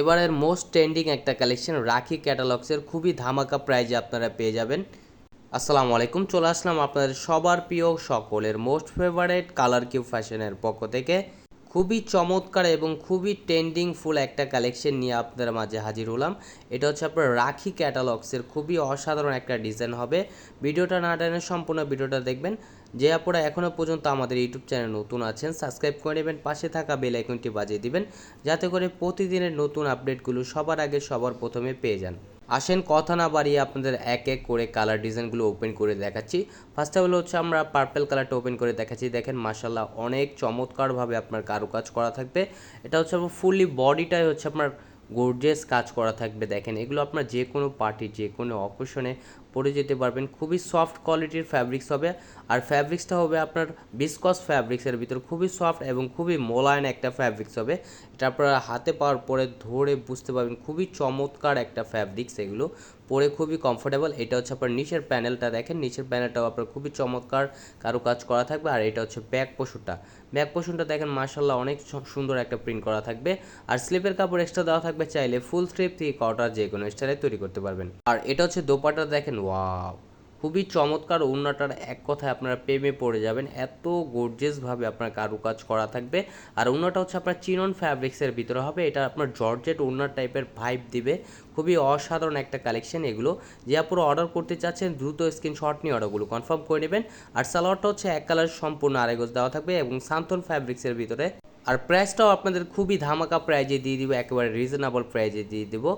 এবারের most trending একটা collection রাখি ক্যাটালগসের খুবই ধামাকা প্রাইজে আপনারা পেয়ে যাবেন। আসসালামু আলাইকুম, চলে আসলাম আপনাদের সবার প্রিয় সকলের মোস্ট ফেভারেট কালার কিউ ফ্যাশনের পক্ষ থেকে। খুবই চমৎকার এবং খুবই ট্রেন্ডিং ফুল একটা কালেকশন নিয়ে আপনাদের মাঝে হাজির হলাম। এটা হচ্ছে আপনার রাখি ক্যাটালগসের খুবই অসাধারণ একটা ডিজাইন হবে। ভিডিওটা না টেনে সম্পূর্ণ ভিডিওটা দেখবেন। যে আপনারা এখনও পর্যন্ত আমাদের ইউটিউব চ্যানেল নতুন আছেন সাবস্ক্রাইব করে নেবেন, পাশে থাকা বেল আইকনটি বাজিয়ে দিবেন, যাতে করে প্রতিদিনের নতুন আপডেটগুলো সবার আগে সবার প্রথমে পেয়ে যান। আসেন, কথা না বাড়িয়ে আপনাদের এক এক করে কালার ডিজাইনগুলো ওপেন করে দেখাচ্ছি। ফার্স্ট অফ অল হচ্ছে আমরা পার্পেল কালারটা ওপেন করে দেখাচ্ছি। দেখেন মাসাল্লাহ অনেক চমৎকারভাবে আপনার কারুকাজ করা থাকবে। এটা হচ্ছে ফুললি বডিটাই হচ্ছে আপনার গোর্জেস কাজ করা থাকবে। দেখেন, এগুলো আপনার যে কোনো পার্টি যে কোনো অকেশনে পরে যেতে পারবেন। খুবই সফট কোয়ালিটির ফ্যাব্রিক্স হবে। আর ফ্যাব্রিক্সটা হবে আপনার বিসকস ফ্যাব্রিক্সের ভিতর। খুবই সফট এবং খুবই মোলায়েম একটা ফ্যাব্রিক্স হবে। এটা আপনারা হাতে পাওয়ার পরে ধরে বুঝতে পারবেন। খুবই চমৎকার একটা ফ্যাব্রিক্স এগুলো। পরে খুবই কমফোর্টেবল এটা হচ্ছে আপনার নিচের প্যানেলটা দেখেন। নিচের প্যানেলটাও আপনার খুবই চমৎকার কারও কাজ করা থাকবে। আর এটা হচ্ছে ব্যাক পোষণটা ব্যাক পোষণটা দেখেন মার্শাল্লাহ অনেক সুন্দর একটা প্রিন্ট করা থাকবে। আর স্লিপের কাপড় এক্সট্রা দেওয়া থাকবে চাইলে ফুল স্লিপ থেকে কটার যে কোনো স্টাইলে তৈরি করতে পারবেন। আর এটা হচ্ছে দোপাটা দেখেন ওয়াও খুবই চমৎকার ওড়নাটার এক কথায় আপনারা প্রেমে পড়ে যাবেন। এত গর্জেসভাবে আপনার কারুকাজ করা থাকবে। আর ওড়নাটা হচ্ছে আপনার চিনন ফ্যাব্রিক্সের ভিতরে হবে। এটা আপনার জর্জেট ওড়নার টাইপের ভাইব দিবে। খুবই অসাধারণ একটা কালেকশন এগুলো। যে আপনারা অর্ডার করতে চাচ্ছেন, দ্রুত স্ক্রিনশট নিয়ে অর্ডারগুলো কনফার্ম করে নেবেন। আর সালোয়ারটা হচ্ছে এক কালার সম্পূর্ণ আড়াইগজ দেওয়া থাকবে এবং সান্তন ফ্যাব্রিক্সের ভিতরে। আর প্রাইসটাও আপনাদের খুবই ধামাকা প্রাইজে দিয়ে দিব, একেবারে রিজনেবল প্রাইজে দিয়ে দেবো।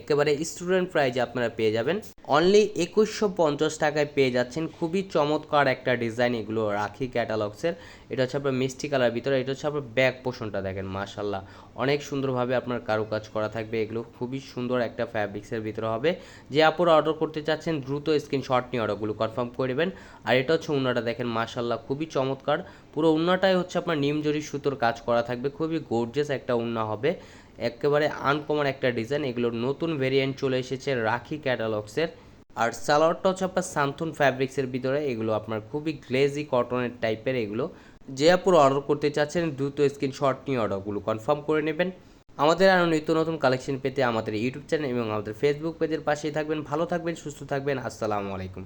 একেবারে স্টুডেন্ট প্রাইজে আপনারা পেয়ে যাবেন। অনলি একুশশো পঞ্চাশ টাকায় পেয়ে যাচ্ছেন। খুবই চমৎকার একটা ডিজাইন এগুলো রাখি ক্যাটালগসের এটা হচ্ছে আপনার মিষ্টি কালার ভিতরে, এটা হচ্ছে আপনার ব্যাক পোষণটা দেখেন মাশাল্লাহ অনেক সুন্দরভাবে আপনার কারুকাজ করা থাকবে। এগুলো খুবই সুন্দর একটা ফ্যাব্রিক্সের ভিতরে হবে। যে আপুরা অর্ডার করতে চাচ্ছেন, দ্রুত স্ক্রিনশট নিয়ে অর্ডারগুলো কনফার্ম করে আর এটা হচ্ছে উন্নাটা দেখেন মাশাল্লাহ খুবই চমৎকার। পুরো উন্নাটাই হচ্ছে আপনার নিমজরি সুতোর কাজ করা থাকবে। খুবই গর্জিয়াস একটা উন্না হবে। একেবারে আনকমন একটা ডিজাইন এগুলোর নতুন ভেরিয়েন্ট চলে এসেছে রাখি ক্যাটালগসের আর সালোয়ারটা হচ্ছে আপনার সান্থুন ফ্যাব্রিক্সের ভিতরে এগুলো আপনার খুবই গ্লেজি কটনের টাইপের এগুলো। যে আপুর অর্ডার করতে চাচ্ছেন, দ্রুত স্ক্রিনশট নিয়ে অর্ডারগুলো কনফার্ম করে নেবেন। আমাদের আরও নিত্য নতুন কালেকশন পেতে আমাদের ইউটিউব চ্যানেল এবং আমাদের ফেসবুক পেজের পাশেই থাকবেন। ভালো থাকবেন, সুস্থ থাকবেন। আসসালামু আলাইকুম।